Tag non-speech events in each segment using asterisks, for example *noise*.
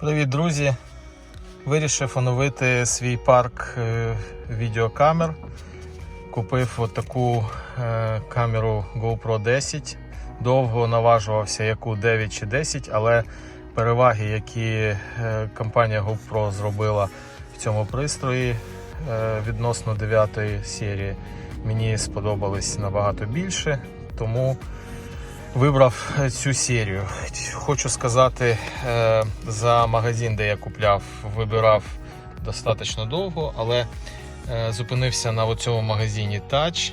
Привіт, друзі! Вирішив оновити свій парк е, відеокамер. Купив от таку е, камеру GoPro 10. Довго наважувався, яку 9 чи 10, але переваги, які е, компанія GoPro зробила в цьому пристрої відносно 9 серії, мені сподобались набагато більше. Тому вибрав цю серію. Хочу сказати, е, за магазин, де я купляв, вибирав достатньо довго, але е, зупинився на цьому магазині Touch.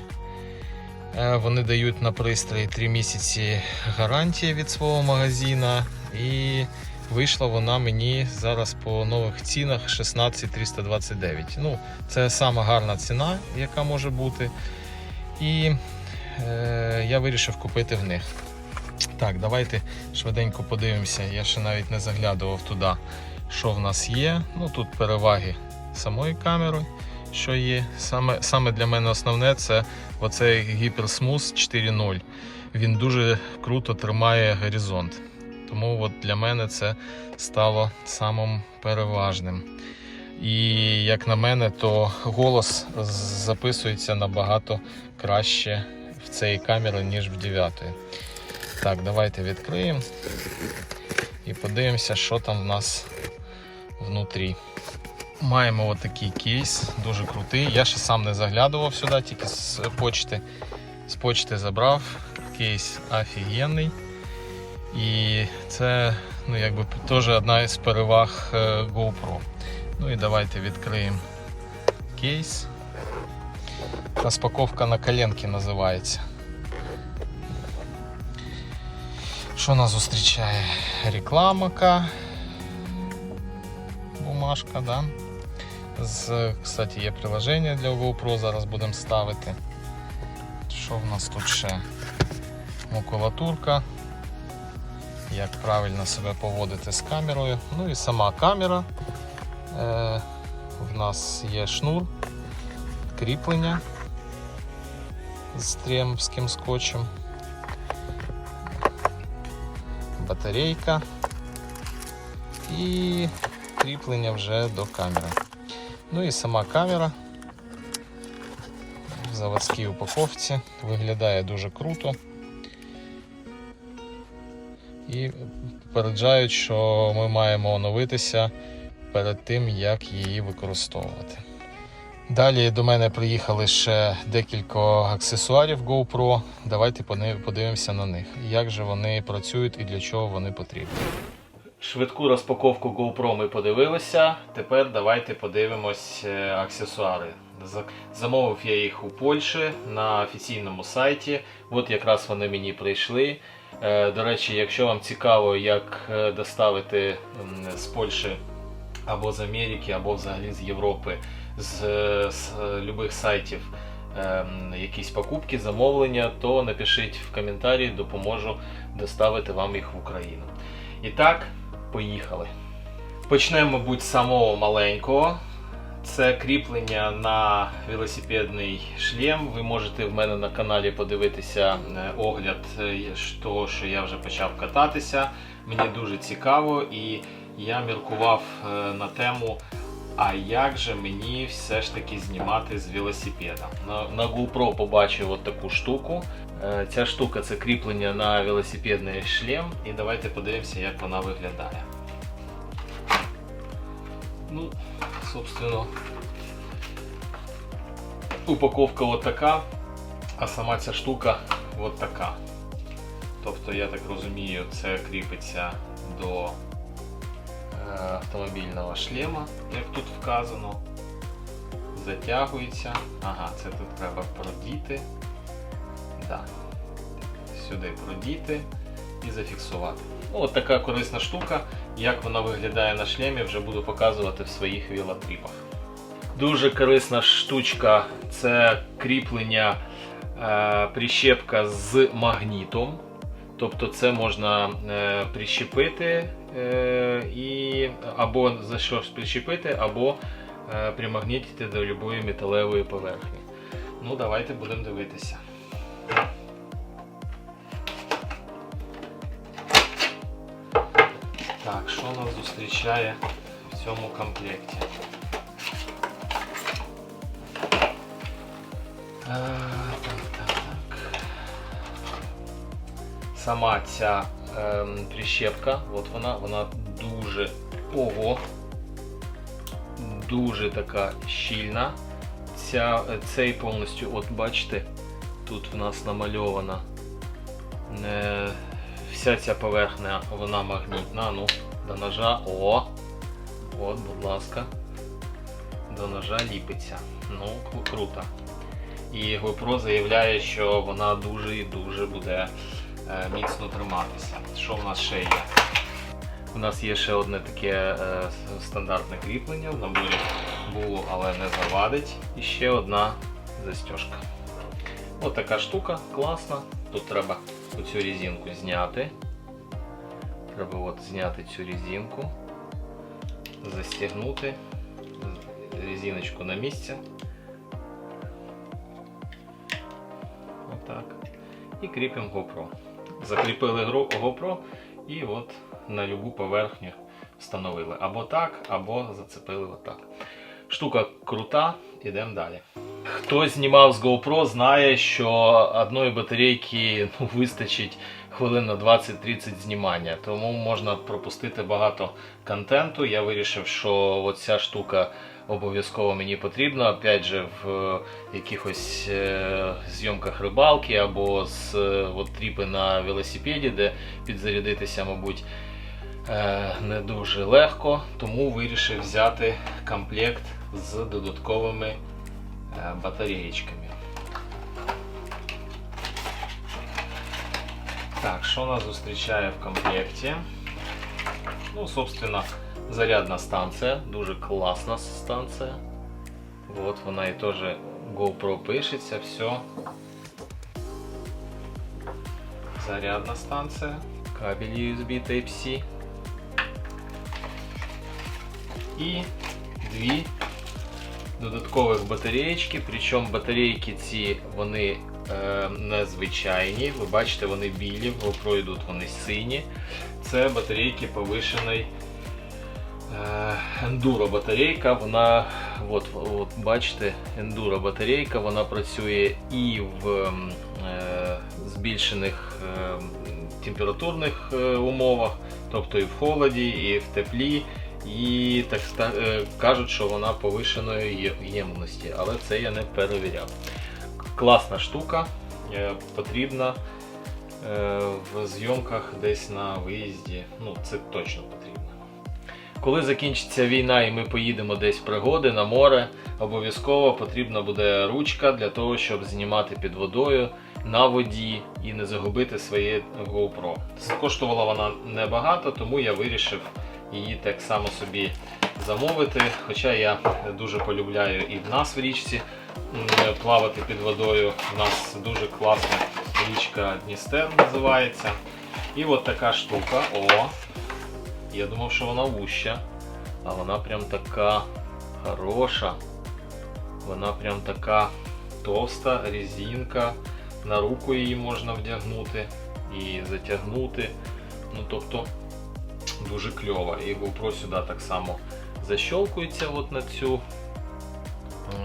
Е, Вони дають на пристрій 3 місяці гарантії від свого магазина. І вийшла вона мені зараз по нових цінах 16329. Ну, це сама гарна ціна, яка може бути. І я вирішив купити в них. Так, давайте швиденько подивимося. Я ще навіть не заглядував туди, що в нас є. Ну тут переваги самої камери, що є. Саме, саме для мене основне це оцей Hypersmooth 4.0. Він дуже круто тримає горизонт. Тому от для мене це стало самим переважним. І як на мене, то голос записується набагато краще в цій камері, ніж в 9. Так, давайте відкриємо і подивимося, що там в нас внутрі. Маємо отакий кейс, дуже крутий. Я ще сам не заглядував сюди, тільки з почти. З почти забрав. Кейс офігенний. І це ну, якби, теж одна із переваг е, GoPro. Ну і давайте відкриємо кейс. Розпаковка на коленки називається. Що нас зустрічає? Рекламака. Бумажка, да? З, кстати, є приложення для GoPro, зараз будемо ставити. Що в нас тут ще? Макулатурка. Як правильно себе поводити з камерою. Ну і сама камера. Е, в нас є шнур, кріплення з тремським скотчем. батарейка і кріплення вже до камери. Ну і сама камера в заводській упаковці виглядає дуже круто. І попереджають, що ми маємо оновитися перед тим, як її використовувати. Далі до мене приїхали ще декілька аксесуарів GoPro. Давайте подивимося на них. Як же вони працюють і для чого вони потрібні. Швидку розпаковку GoPro ми подивилися. Тепер давайте подивимось е, аксесуари. Замовив я їх у Польщі на офіційному сайті. От якраз вони мені прийшли. Е, До речі, якщо вам цікаво, як е, доставити з Польщі або з Америки, або взагалі з Європи, з, з любих сайтів ем, якісь покупки, замовлення, то напишіть в коментарі, допоможу доставити вам їх в Україну. І так, поїхали. Почнемо, мабуть, з самого маленького. Це кріплення на велосипедний шлем. Ви можете в мене на каналі подивитися е, огляд е, того, що я вже почав кататися. Мені дуже цікаво і я міркував е, на тему, а як же мені все ж таки знімати з велосипеда. На, на GoPro побачив от таку штуку. Е, Ця штука це кріплення на велосипедний шлем. І давайте подивимося, як вона виглядає. Ну, собственно, упаковка от така, а сама ця штука от така. Тобто, я так розумію, це кріпиться до автомобільного шлема, як тут вказано. Затягується. Ага, це тут треба продіти. Да. Сюди продіти і зафіксувати. Ну, от така корисна штука. Як вона виглядає на шлемі, вже буду показувати в своїх велотріпах. Дуже корисна штучка це кріплення е, прищепка з магнітом. Тобто це можна е, прищепити і або за щось прищепити, або е, примагнітити до будь-якої металевої поверхні. Ну, давайте будемо дивитися. Так, що нас зустрічає в цьому комплекті. А, так, так, так. Сама ця ем, прищепка, от вона, вона дуже ого, дуже така щільна. Ця, цей повністю, от бачите, тут в нас намальована. Е, вся ця поверхня, вона магнітна. Ну, до ножа. О! От, будь ласка. До ножа ліпиться. Ну, круто. І GoPro заявляє, що вона дуже і дуже буде міцно триматися. Що в нас ще є? У нас є ще одне таке е, стандартне кріплення в наборі було, але не завадить. І ще одна застіжка. Ось така штука, класна. Тут треба оцю резинку зняти. Треба от зняти цю резинку, застігнути резиночку на місце. Отак. І кріпимо GoPro. Закріпили GoPro і от на любу поверхню встановили. Або так, або зацепили отак. Штука крута, ідемо далі. Хто знімав з GoPro, знає, що одної батарейки ну, вистачить хвилин на 20-30 знімання, тому можна пропустити багато контенту. Я вирішив, що ця штука обов'язково мені потрібна. Опять же, в е, якихось е, зйомках рибалки або з е, от, тріпи на велосипеді, де підзарядитися, мабуть, не дуже легко. Тому вирішив взяти комплект з додатковими батареєчками. Так, що нас зустрічає в комплекті? Ну, собственно, зарядна станція, дуже класна станція. Вот вона і теж GoPro пишеться, все. Зарядна станція, кабель USB Type-C. І дві додаткових батареєчки, причому батарейки ці вони е, незвичайні. Ви бачите, вони білі, в GoPro йдуть вони сині. Це батарейки повишеної ендуро батарейка. Вона, от, от бачите, ендуро батарейка, вона працює і в ем, е, збільшених е, температурних е, умовах, тобто і в холоді, і в теплі. І так е, кажуть, що вона повишеної ємності, але це я не перевіряв. Класна штука, е, потрібна е, в зйомках десь на виїзді. Ну, це точно потрібно. Коли закінчиться війна і ми поїдемо десь в пригоди на море, обов'язково потрібна буде ручка для того, щоб знімати під водою на воді і не загубити своє GoPro. Коштувала вона небагато, тому я вирішив її так само собі замовити. Хоча я дуже полюбляю і в нас в річці плавати під водою. У нас дуже класна річка Дністер називається. І от така штука. О! Я думав, що вона вуща, а вона прям така хороша. Вона прям така товста, резинка. На руку її можна вдягнути і затягнути. Ну, тобто дуже кльова. І GoPro сюди так само защолкується от на цю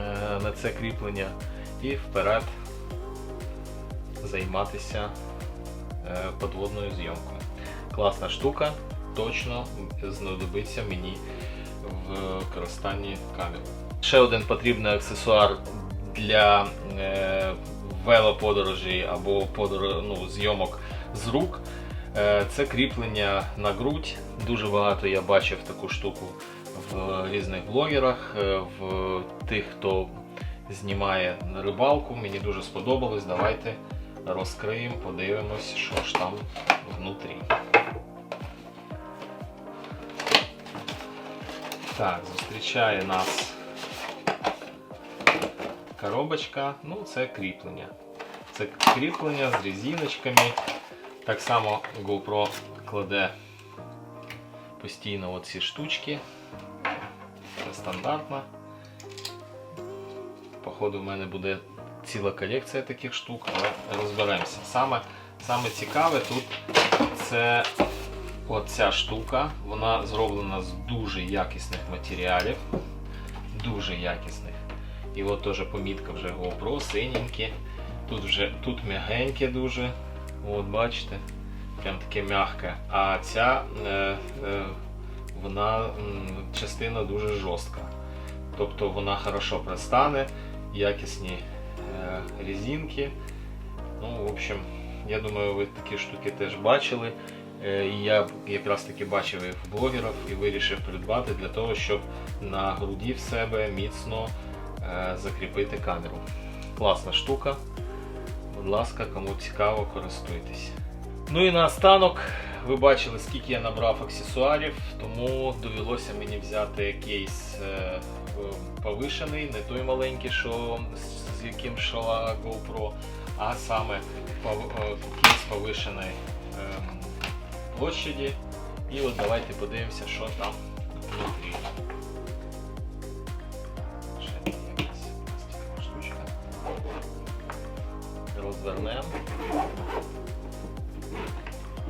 е, на це кріплення і вперед займатися е, подводною зйомкою. Класна штука, точно знадобиться мені в використанні камери. Ще один потрібний аксесуар для е, велоподорожі або подор... ну, зйомок з рук. Е, Це кріплення на грудь. Дуже багато я бачив таку штуку в різних блогерах, е, в тих, хто знімає рибалку. Мені дуже сподобалось. Давайте розкриємо, подивимось, що ж там внутрі. Так, зустрічає нас коробочка. Ну, це кріплення. Це кріплення з резиночками. Так само GoPro кладе постійно оці штучки. Це стандартно. Походу, в мене буде ціла колекція таких штук, але розберемося. Саме, саме цікаве тут це Оця штука, вона зроблена з дуже якісних матеріалів. Дуже якісних. І от теж помітка вже GoPro, синенькі. Тут вже тут м'ягеньке дуже. От бачите, прям таке м'яке. А ця е, е, вона частина дуже жорстка. Тобто вона хорошо пристане, якісні е, резинки. Ну, в общем, я думаю, ви такі штуки теж бачили. Е, І я якраз таки бачив їх в блогерів і вирішив придбати для того, щоб на груді в себе міцно е, закріпити камеру. Класна штука. Будь ласка, кому цікаво, користуйтесь. Ну і наостанок, ви бачили, скільки я набрав аксесуарів, тому довелося мені взяти кейс е, повишений, не той маленький, що з- яким шла GoPro, а саме кейс повишеної ем, площаді. І от давайте подивимося, що там внутрі. Ще якась пластикова штучка. Розвернемо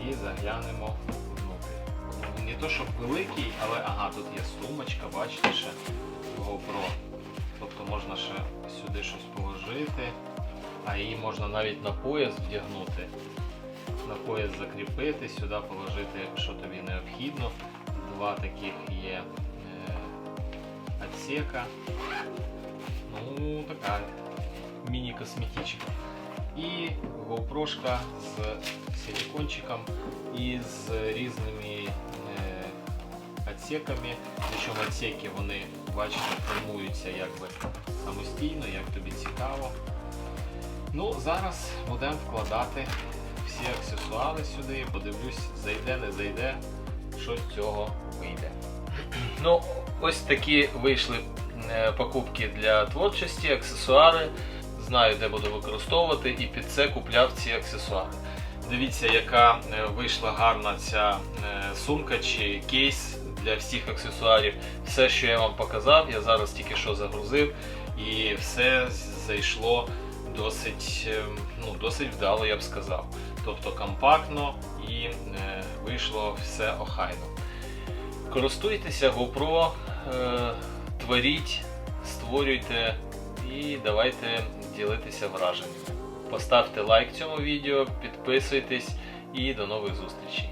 і заглянемо внутрі. Не то, щоб великий, але ага, тут є сумочка, бачите, ще GoPro. Тобто можна ще сюди щось положити, а її можна навіть на пояс вдягнути. На пояс закріпити, сюди положити, що тобі необхідно. Два таких є е, отсека. Ну, така міні-косметичка. І GoPro з силикончиком і з різними е, отсеками. Причому отсеки вони, бачите, формуються якби самостійно, як тобі цікаво. Ну, зараз будемо вкладати аксесуари сюди, подивлюсь, зайде, не зайде, що з цього вийде. *clears throat* Ну, ось такі вийшли е, покупки для творчості, аксесуари. Знаю, де буду використовувати, і під це купляв ці аксесуари. Дивіться, яка е, вийшла гарна ця е, сумка чи кейс для всіх аксесуарів. Все, що я вам показав, я зараз тільки що загрузив, і все зайшло досить, е, ну, досить вдало, я б сказав. Тобто компактно і е, вийшло все охайно. Користуйтеся GoPro, е, творіть, створюйте і давайте ділитися враженнями. Поставте лайк цьому відео, підписуйтесь і до нових зустрічей.